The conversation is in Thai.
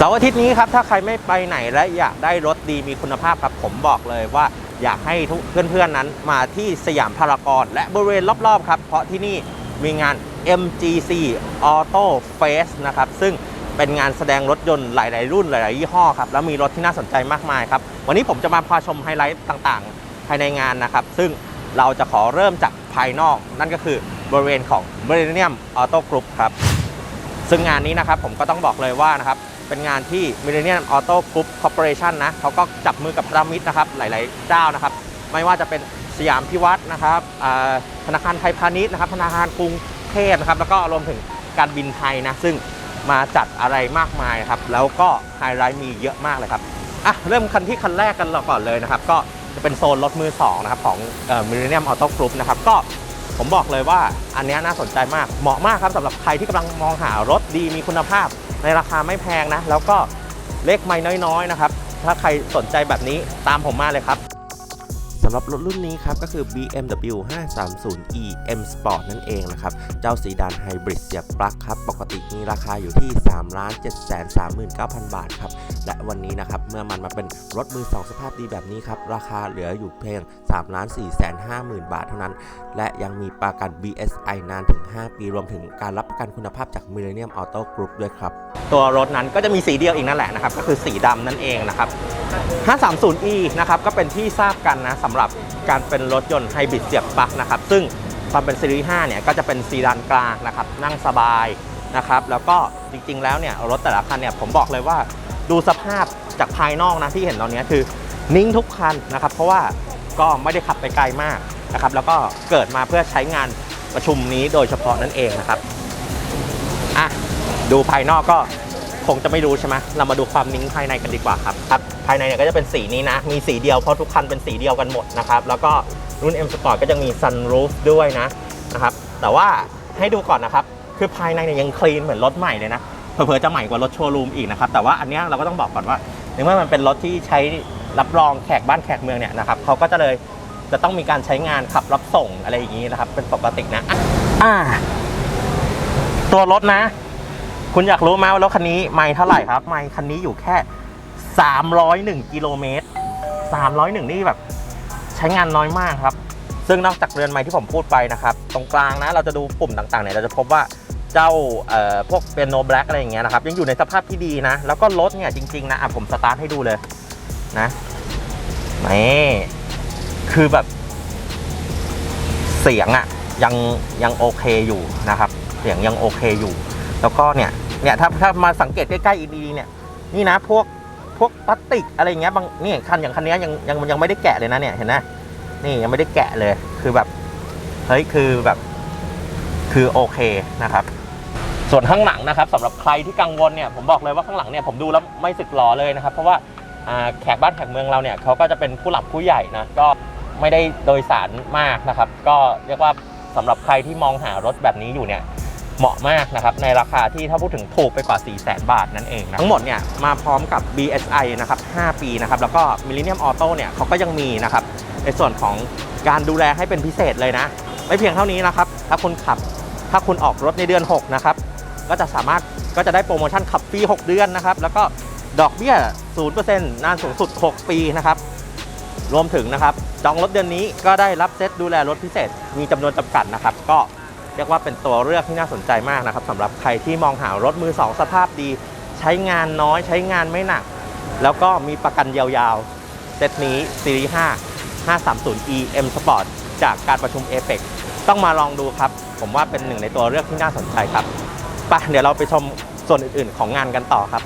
เสาร์อาทิตย์นี้ครับถ้าใครไม่ไปไหนและอยากได้รถดีมีคุณภาพครับผมบอกเลยว่าอยากให้ทุกเพื่อนๆนั้นมาที่สยามพารากอนและบริเวณรอบๆครับเพราะที่นี่มีงาน MGC Auto Face นะครับซึ่งเป็นงานแสดงรถยนต์หลาย ๆ รุ่นหลาย ๆ ยี่ห้อครับแล้วมีรถที่น่าสนใจมากมายครับวันนี้ผมจะมาพาชมไฮไลท์ต่างๆ ภายในงานนะครับ ซึ่งเราจะขอเริ่มจากภายนอก นั่นก็คือบริเวณของ Millennium Auto Group ครับซึ่งงานนี้นะครับผมก็ต้องบอกเลยว่านะครับ เป็นงานที่ Millennium Auto Group Corporation นะเขาก็จับมือกับพรามิตรนะครับหลาย ๆ เจ้านะครับ ไม่ว่าจะเป็นสยามพิวัตรนะครับธนาคารไทยพาณิชย์นะครับ ธนาคารกรุงเทพนะครับ แล้วก็รวมถึงการบินไทยนะ ซึ่งมาจัดอะไรมากมายครับ แล้วก็ไฮไลท์มีเยอะมากเลยครับ อะ เริ่มคันที่คันแรกกันก่อนเลยนะครับ ก็จะเป็นโซนรถมือสองนะครับ ของเอ่อ Millennium Auto Group นะครับ ก็ผมบอกเลยว่าอันนี้น่าสนใจมาก เหมาะมากครับสำหรับใครที่กำลังมองหารถดีมีคุณภาพ ในราคาไม่แพงนะ แล้วก็เลขไม่น้อยๆนะครับ ถ้าใครสนใจแบบนี้ตามผมมาเลยครับำหรับรถรุ่นนี้ครับก็คือ BMW 530e M Sport นั่นเองนะครับ เจ้าสีดานไฮบริดเสียบปลั๊กครับ ปกติมีราคาอยู่ที่3 7 3 9 0 0 0 บาทครับ และวันนี้นะครับ เมื่อมันมาเป็นรถมือสองสภาพดีแบบนี้ครับ ราคาเหลืออยู่เพียง3 4 5 0 0 0 0 บาทเท่านั้น และยังมีประกัน BSI นานถึง 5 ปีรวมถึงการรับประกันคุณภาพจาก Millennium Auto Group ด้วยครับตัวรถนั้นก็จะมีสีเดียวอีกนั่นแหละนะครับก็คือสีดำนั่นเองนะครับ 530e นะครับก็เป็นที่ทราบกันนะสำหรับการเป็นรถยนต์ไฮบริดเสียบปลั๊กนะครับซึ่งความเป็นซีรีส์5เนี่ยก็จะเป็นซีดานกลางนะครับนั่งสบายนะครับแล้วก็จริงๆแล้วเนี่ยรถแต่ละคันเนี่ยผมบอกเลยว่าดูสภาพจากภายนอกนะที่เห็นตอนนี้คือนิ่งทุกคันนะครับ เพราะว่าก็ไม่ได้ขับไปไกลมากนะครับแล้วก็เกิดมาเพื่อใช้งานประชุมนี้โดยเฉพาะนั่นเองนะครับ ดูภายนอกก็คงจะไม่รู้ใช่ไหมเรามาดูความนิ่งภายในกันดีกว่าครับครับ ภายในเนี่ยก็จะเป็นสีนี้นะ มีสีเดียวเพราะทุกคันเป็นสีเดียวกันหมดนะครับ แล้วก็รุ่น M Sport ก็จะมี Sunroof ด้วยนะนะครับ แต่ว่าให้ดูก่อนนะครับ คือภายในเนี่ยยังคลีนเหมือนรถใหม่เลยนะเผลอๆจะใหม่กว่ารถโชว์รูมอีกนะครับ แต่ว่าอันนี้เราก็ต้องบอกก่อนว่าในเมื่อมันเป็นรถที่ใช้รับรองแขกบ้านแขกเมืองเนี่ยนะครับเขาก็จะเลยจะต้องมีการใช้งานขับรับส่งอะไรอย่างนี้นะครับ เป็นปกตินะอ่าตัวรถนะ คุณอยากรู้ไหมว่ารถคันนี้ไม่เท่าไหร่ครับ ไม่คันนี้อยู่แค่ 301กิโลเมตร301 นี่แบบใช้งานน้อยมากครับ ซึ่งนอกจากเรือนไม้ที่ผมพูดไปนะครับ ตรงกลางนะเราจะดูปุ่มต่างๆเนี่ยเราจะพบว่าเจ้าเอ่อพวกเป็นโนแบล็กอะไรอย่างเงี้ยนะครับยังอยู่ในสภาพที่ดีนะ แล้วก็รถเนี่ยจริงๆนะอะผมสตาร์ทให้ดูเลยนะนี่คือแบบ เสียงอะยังยังโอเคอยู่นะครับ เสียงยังโอเคอยู่ แล้วก็เนี่ย เนี่ยถ้าถ้ามาสังเกตใกล้ๆอีกดีๆเนี่ยนี่นะพวกพวกพลาสติกอะไรเงี้ยบางนี่คันอย่างคันนี้ยยังยังยังไม่ได้แกะเลยนะเนี่ยเห็นไหมนี่ยังไม่ได้แกะเลยคือแบบเฮ้ยคือแบบคือโอเคนะครับ ส่วนข้างหลังนะครับสำหรับใครที่กังวลเนี่ยผมบอกเลยว่าข้างหลังเนี่ยผมดูแล้วไม่สึกหลอเลยนะครับ เพราะว่าแขกบ้านแขกเมืองเราเนี่ยเขาก็จะเป็นผู้หลักผู้ใหญ่นะก็ไม่ได้โดยสารมากนะครับ ก็เรียกว่าสำหรับใครที่มองหารถแบบนี้อยู่เนี่ย เหมาะมากนะครับในราคาที่ถ้าพูดถึงถูกไปกว่า 4 0 0 0 0 0 บาทนั่นเองนะทั้งหมดเนี่ยมาพร้อมกับ BSI นะครับ5ปีนะครับแล้วก็ Millennium Auto เนี่ยเขาก็ยังมีนะครับในส่วนของการดูแลให้เป็นพิเศษเลยนะ ไม่เพียงเท่านี้นะครับ ถ้าคุณขับถ้าคุณออกรถในเดือน 6 นะครับ ก็จะสามารถก็จะได้โปรโมชั่นขับฟรี 6 เดือนนะครับ แล้วก็ดอกเบี้ย 0%นานสูงสุด 6 ปีนะครับ รวมถึงนะครับ จองรถเดือนนี้ก็ได้รับเซตดูแลรถพิเศษ มีจำนวนจำกัดนะครับ ก็ เรียกว่าเป็นตัวเลือกที่น่าสนใจมากนะครับสำหรับใครที่มองหารถมือสองสภาพดี ใช้งานน้อยใช้งานไม่หนัก แล้วก็มีประกันยาวๆเซตนี้ซีรีส์5 530e M Sport จากการประชุม APEC ต้องมาลองดูครับ ผมว่าเป็นหนึ่งในตัวเลือกที่น่าสนใจครับไปเดี๋ยวเราไปชมส่วนอื่นๆของงานกันต่อครับ